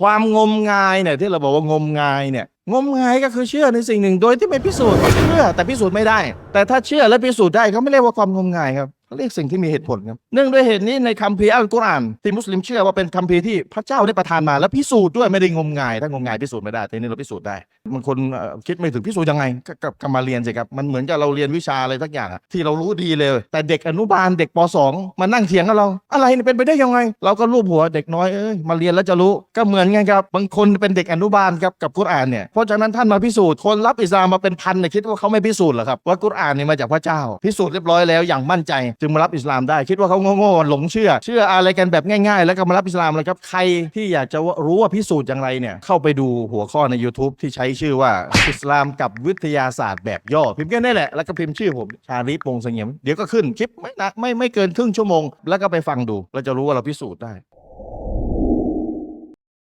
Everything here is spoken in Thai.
ความงมงายเนี่ยที่เราบอกว่างมงายเนี่ยงมงายก็คือเชื่อในสิ่งหนึ่ง โดยที่ไม่พิสูจน์เชื่อแต่พิสูจน์ไม่ได้ แต่ถ้าเชื่อและพิสูจน์ได้เขาไม่เรียกว่าความงมงายครับ เรียกสิ่งที่มีเหตุผลครับเนื่องด้วยเหตุนี้ในคัมภีร์อัลกุรอานที่มุสลิมเชื่อว่าเป็นคัมภีร์ที่พระเจ้าได้ประทานมาและพิสูจน์ด้วยไม่ได้งมงาย ถ้างมงายพิสูจน์ไม่ได้แต่นี่เราพิสูจน์ได้บางคนคิดไม่ถึงพิสูจน์ยังไงก็ก็ก็มาเรียนสิครับมันเหมือนกับเราเรียนวิชาอะไรทักอย่างที่เรารู้ดีเลย แต่เด็กอนุบาลเด็กป .2 มานั่งเถียงกับเรา อะไรเป็นไปได้ยังไง เราก็รูปหัวเด็กน้อยเอ้ยมาเรียนแล้วจะรู้ก็เหมือนกันครับบางคนเป็นเด็กอนุบาลครับกับกุรอานเนี่ยเพราะฉะนั้นท่านมาพิสูจน์คนรับอิสลามมาเป็นพันเนี่ยคิดว่าเขาไม่พิสูจน์หรอครับว่ากุรอานเนี่ยมาจากพระเจ้าพิสูจน์เรียบร้อยแล้วอย่างมั่นใจจึงมารับอิสลามได้ คิดว่าเขาโง่ๆหลงเชื่อ เชื่ออะไรกันแบบง่ายๆ แล้วก็มารับอิสลามเลยครับ ใครที่อยากจะรู้ว่าพิสูจน์อย่างไรเนี่ย เข้าไปดูหัวข้อใน YouTube ที่ใช้ชื่อว่าอิสลามกับวิทยาศาสตร์แบบย่อ พิมพ์แค่นี้แหละ แล้วก็พิมพ์ชื่อผมชาลิปวงเสงี่ยมเดี๋ยวก็ขึ้นคลิปไม่นะไม่ไม่เกินครึ่งชั่วโมง แล้วก็ไปฟังดูเราจะรู้ว่าเราพิสูจน์ได้